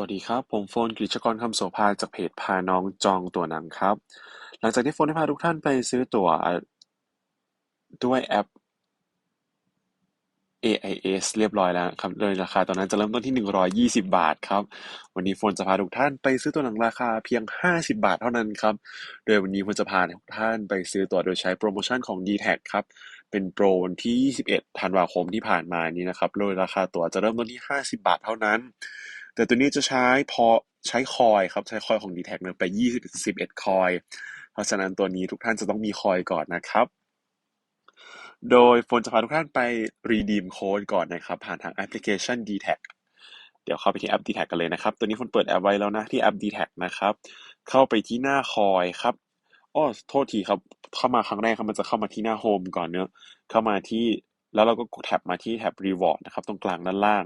วัสดีครับ ผมโฟนกฤษกรคำโสภาจากเพจพาน้องจองตั๋วหนังครับ หลังจากที่โฟนได้พาทุกท่านไปซื้อตั๋วด้วยแอป AIS เรียบร้อยแล้วครับโดยราคาตอนนั้นจะเริ่มต้นที่ 120 บาทครับ วันนี้โฟนจะพาทุกท่านไปซื้อตั๋วหนังราคาเพียง 50 บาทเท่านั้นครับ โดยวันนี้โฟนจะพาทุกท่านไปซื้อตั๋วโดยใช้โปรโมชั่นของ d t แทครับเป็นโปรวันที่ 21 ธันวาคมที่ผ่านมานี้นะครับ โดยราคาตั๋วจะเริ่มต้นที่ 50 บาทเท่านั้น แต่ตัวนี้จะใช้พอใช้คอยครับ ใช้คอยของ d t แทเนี่ยไป21คอย เพราะฉะนั้นตัวนี้ทุกท่านจะต้องมีคอยก่อนนะครับ โดยโฟนจะพาทุกท่านไป redeem code ก่อนนะครับ ผ่านทางแอปพลิเคชัน d t แทเดี๋ยวเข้าไปที่แอป d t แทกันเลยนะครับ ตัวนี้โฟนเปิดแอปไว้แล้วนะที่แอป d t แทนะครับ เข้าไปที่หน้าคอยครับอ้อโทษทีครับ เข้ามาครั้งแรกครับมันจะเข้ามาที่หน้าโฮมก่อนเนอะเข้ามาที่แล้วเราก็กดแท็บมาที่แท็บ reward นะครับ ตรงกลางด้านล่าง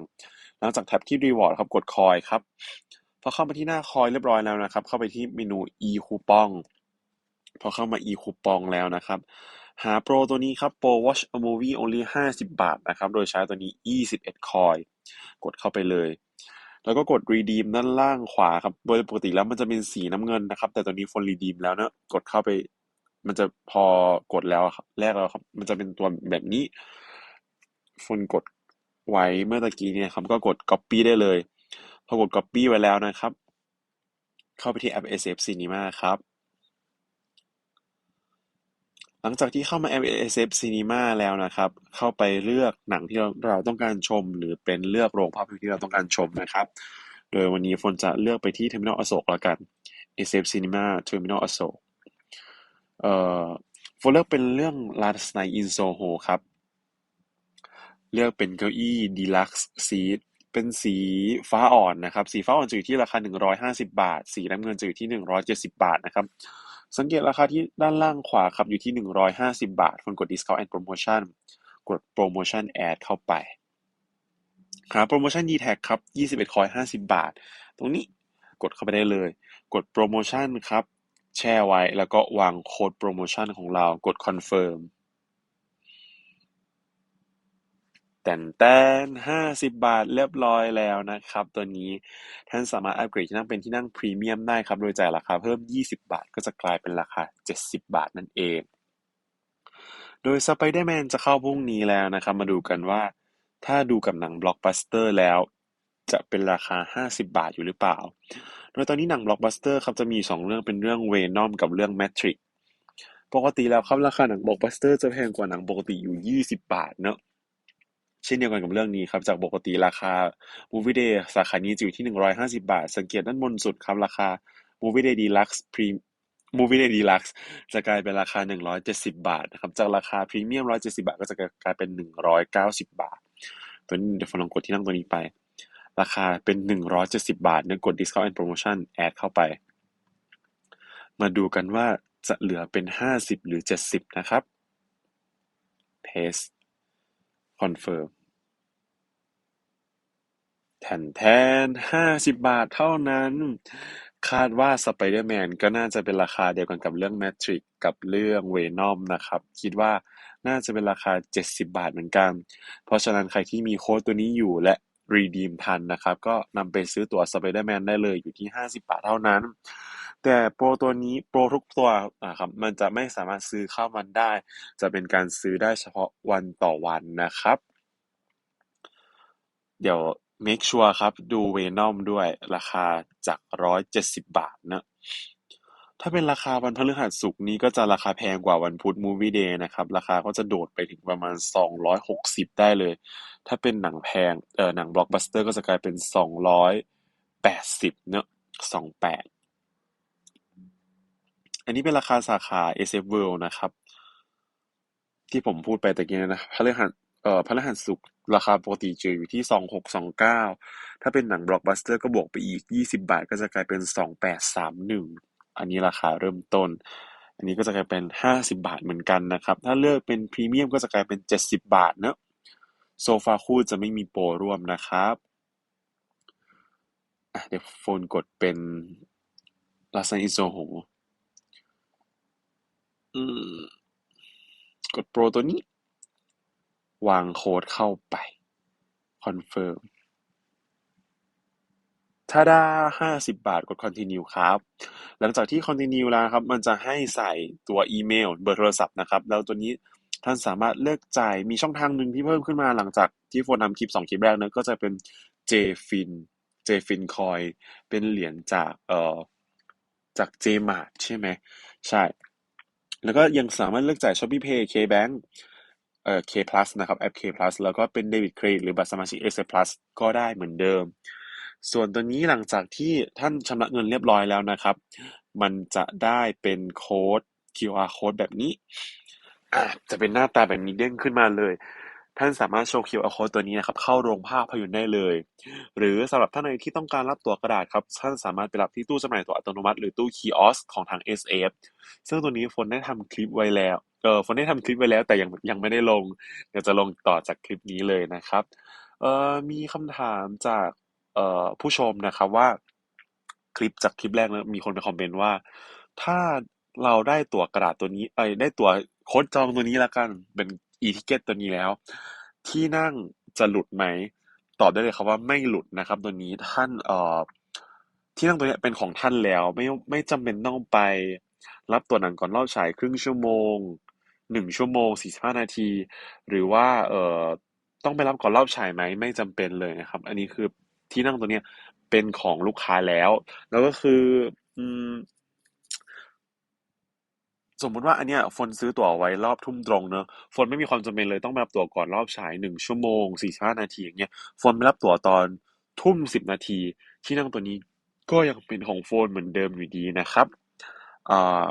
หลังจากแท็บที่ reward ครับ กดคอยครับ พอเข้ามาที่หน้าคอยเรียบร้อยแล้วนะครับ เข้าไปที่เมนู e คูปองพอเข้ามา e คูปองแล้วนะครับ หาโปรตัวนี้ครับโปร watch a movie only 50 บาทนะครับ โดยใช้ตัวนี้ 21คอยกดเข้าไปเลย แล้วก็กด redeem ด้านล่างขวาครับ โดยปกติแล้วมันจะเป็นสีน้ำเงินนะครับ แต่ตัวนี้ฟน redeem แล้วเนอะกดเข้าไปมันจะพอกดแล้วครับแรกแล้วครับ มันจะเป็นตัวแบบนี้ฟนกด ไว้เมื่อตะกี้เนี่ยครับ ก็กด copy ได้เลย พอกด copy ไว้แล้วนะครับ เข้าไปที่แอป SF Cinema ครับ หลังจากที่เข้ามาแอป SF Cinema แล้วนะครับ เข้าไปเลือกหนังที่เราเราต้องการชม หรือเป็นเลือกโรงภาพยนตร์ที่เราต้องการชมนะครับ โดยวันนี้ฝนจะเลือกไปที่ Terminal อโศกแล้วกัน SF Cinema Terminal อโศกเอ่อฝนเลือกเป็นเรื่อง Last Night in Soho ครับ เลือกเป็นเก้าอี้ Deluxe Seat เป็นสีฟ้าอ่อนนะครับ สีฟ้าอ่อนจะอยู่ที่ราคา 150 บาท สีน้ำเงินจะอยู่ที่ 170 บาทนะครับ สังเกตราคาที่ด้านล่างขวาครับอยู่ที่ 150 บาทคนกด discount and promotion กด promotion add เข้าไปหาโปรโมชั่น d t แทครับ 21 คอย 50 บาท ตรงนี้กดเข้าไปได้เลย กดโปรโมชั่นครับ แช่ไว้แล้วก็วางโค้ดโปรโมชั่นของเรา กด confirm แต่นแตน50บบาทเรียบร้อยแล้วนะครับ ตัวนี้ท่านสามารถอัปเกรดที่นั่งเป็นที่นั่งพรีเมียมได้ครับ โดยจ่ายราคาเพิ่ม 20 บาท ก็จะกลายเป็นราคา 70 บาทนั่นเอง โดย Spider-Man จะเข้าพรุ่งนี้แล้วนะครับ มาดูกันว่า ถ้าดูกับหนังบล็อกบัสเตอร์แล้ว จะเป็นราคา 50 บาทอยู่หรือเปล่า โดยตอนนี้หนังบล็อกบัสเตอร์ครับจะมี 2 เรื่องเป็นเรื่องเวนอมกับเรื่องแมทริกปกติแล้วครับราคาหนังบล็อกบัสเตอร์จะแพงกว่าหนังปกติอยู่ 20 บาทเนอะ เช่นเดียวกันกับเรื่องนี้ครับ จากปกติราคา Movie Day สาขานี้จะอยู่ที่ 150 บาท สังเกตด้านบนสุดครับ ราคา Movie Day Deluxe Pre Movie Day Deluxe จะกลายเป็นราคา 170 บาทนะครับ จากราคาพรีเมียม 170 บาท ก็จะกลายเป็น 190 บาท ตัวนี้เดี๋ยวฟลองกดที่นั่งตัวนี้ไป ราคาเป็น 170 บาทเนื่อกด Discount and Promotion Add เข้าไป มาดูกันว่าจะเหลือเป็น 50 หรือ 70 นะครับ Paste Confirm แทนแทน50บบาทเท่านั้น คาดว่า Spider-Man ก็น่าจะเป็นราคาเดียวกันกับเรื่อง Matrix กับเรื่อง Venom นะครับ คิดว่าน่าจะเป็นราคา 70 บาทเหมือนกัน เพราะฉะนั้นใครที่มีโค้ดตัวนี้อยู่และ redeem ทันนะครับ ก็นำไปซื้อตั๋ว Spider-Man ได้เลยอยู่ที่ 50 บาทเท่านั้น แต่โปรตัวนี้โปรทุกตัวนะครับมันจะไม่สามารถซื้อข้ามวันได้ จะเป็นการซื้อได้เฉพาะวันต่อวันนะครับ เดี๋ยว make sure ครับดู Venom ด้วยราคาจาก 170 บาทนะถ้าเป็นราคาวันพฤหัสศุกนี้ก็จะราคาแพงกว่าวันพุธ Movie Day นะครับ ราคาก็จะโดดไปถึงประมาณ 260 ได้เลย ถ้าเป็นหนังแพงเออหนังบล็อกบัสเตอร์ก็จะกลายเป็น 280 เนอะ28 อันนี้เป็นราคาสาขา SF World นะครับ ที่ผมพูดไปตะกี้นะพฤหัสเอ่อพฤหัสศุกราคาปกติเจะอยู่ที่2629ถ้าเป็นหนังบล็อกบัสเตอร์ก็บวกไปอีก20บาท ก็จะกลายเป็น2831อันนี้ราคาเริ่มต้น อันนี้ก็จะกลายเป็น50บาทเหมือนกันนะครับ ถ้าเลือกเป็นพรีเมียมก็จะกลายเป็น70บาทเนะโซฟาคู่จะไม่มีโปรร่วมนะครับเดี๋ยวโฟนกดเป็นลาซานอิโซโห อืม กดโปรตัวนี้ วางโค้ดเข้าไป คอนเฟิร์มถ้าได้ห้าสิบบาทกด continue ครับ หลังจากที่ continue แล้วครับ มันจะให้ใส่ตัวอีเมล เบอร์โทรศัพท์นะครับ แล้วตัวนี้ท่านสามารถเลือกจ่าย มีช่องทางหนึ่งที่เพิ่มขึ้นมาหลังจากที่โฟนทำคลิปสองคลิปแรกนะก็จะเป็น JFIN JFIN Coin เป็นเหรียญจากเอ่อจาก JMart ใช่ไหม ใช่ แล้วก็ยังสามารถเลือกจ่าย Shopee Pay KBank เอ่อ K Plus นะครับแอป K Plus แล้วก็เป็นเดบิตเครดิตหรือบัตรสมาชิก S Plus ก็ได้เหมือนเดิม ส่วนตัวนี้หลังจากที่ท่านชำระเงินเรียบร้อยแล้วนะครับ มันจะได้เป็นโค้ด QR code แบบนี้อะจะเป็นหน้าตาแบบนี้เด้งขึ้นมาเลย ท่านสามารถโชว์ QR code ตัวนี้นะครับเข้าโรงภาพยนตร์ได้เลย หรือสำหรับท่านใดที่ต้องการรับตั๋วกระดาษครับท่านสามารถไปรับที่ตู้จำหน่ายตั๋วอัตโนมัติหรือตู้คีออสของทาง SF ซึ่งตัวนี้ฝนได้ทำคลิปไว้แล้วเออฝนได้ทำคลิปไว้แล้ว แต่ยังยังไม่ได้ลงเดี๋ยวจะลงต่อจากคลิปนี้เลยนะครับเออมีคำถามจากเอ่อผู้ชมนะครับว่าคลิปจากคลิปแรกนะมีคนไปคอมเมนต์ว่า ถ้าเราได้ตั๋วกระดาษตัวนี้เอ้ได้ตั๋วโค้ดจองตัวนี้แล้วกันเป็น e-ticket ตัวนี้แล้ว ที่นั่งจะหลุดไหม ตอบได้เลยครับว่าไม่หลุดนะครับ ตัวนี้ท่านเอ่อที่นั่งตัวนี้เป็นของท่านแล้ว ไม่ไม่จำเป็นต้องไป รับตัวหนังก่อนรอบฉายครึ่งชั่วโมงหนึ่งชั่วโมงสี่สิบห้านาที หรือว่าเอ่อต้องไปรับก่อนรอบฉายไหมไม่จำเป็นเลยนะครับ อันนี้คือที่นั่งตัวเนี้ยเป็นของลูกค้าแล้ว แล้วก็คือ อืม สมมุติว่าอันเนี้ยฝนซื้อตั๋วไว้รอบทุ่มตรงเนอะฝนไม่มีความจำเป็นเลยต้องไปรับตั๋วก่อนรอบฉายหนึ่งชั่วโมงสี่สิบห้านาทีอย่างเงี้ยฝนไปรับตั๋วตอนทุ่มสิบนาที ที่นั่งตัวนี้ก็ยังเป็นของโฟนเหมือนเดิมอยู่ดีนะครับอ่า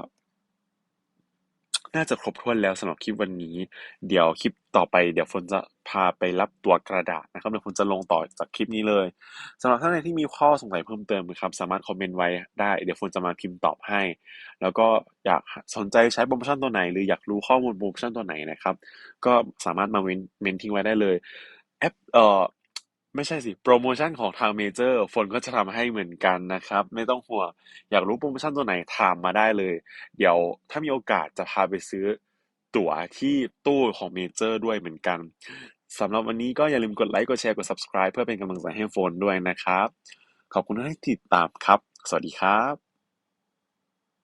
น่าจะครบถ้วนแล้วสำหรับคลิปวันนี้ เดี๋ยวคลิปต่อไปเดี๋ยวฝนจะพาไปรับตัวกระดาษนะครับเดี๋ยวฝนจะลงต่อจากคลิปนี้เลยสำหรับท่านใดที่มีข้อสงสัยเพิ่มเติมนะครับสามารถคอมเมนต์ไว้ได้ เดี๋ยวฝนจะมาพิมพ์ตอบให้ แล้วก็อยากสนใจใช้โปรโมชั่นตัวไหน หรืออยากรู้ข้อมูลโปรโมชั่นตัวไหนนะครับ ก็สามารถมาเมนเมนทิ้งไว้ได้เลยแอปเอ่อ ไม่ใช่สิ โปรโมชั่นของทางเมเจอร์ฝนก็จะทำให้เหมือนกันนะครับ ไม่ต้องห่วงอยากรู้โปรโมชั่นตัวไหนถามมาได้เลย เดี๋ยวถ้ามีโอกาสจะพาไปซื้อตั๋วที่ตู้ของเมเจอร์ด้วยเหมือนกันสำหรับวันนี้ก็อย่าลืมกดไลค์กดแชร์กด subscribe เพื่อเป็นกำลังใจให้โฟนด้วยนะครับ ขอบคุณที่ติดตามครับ สวัสดีครับ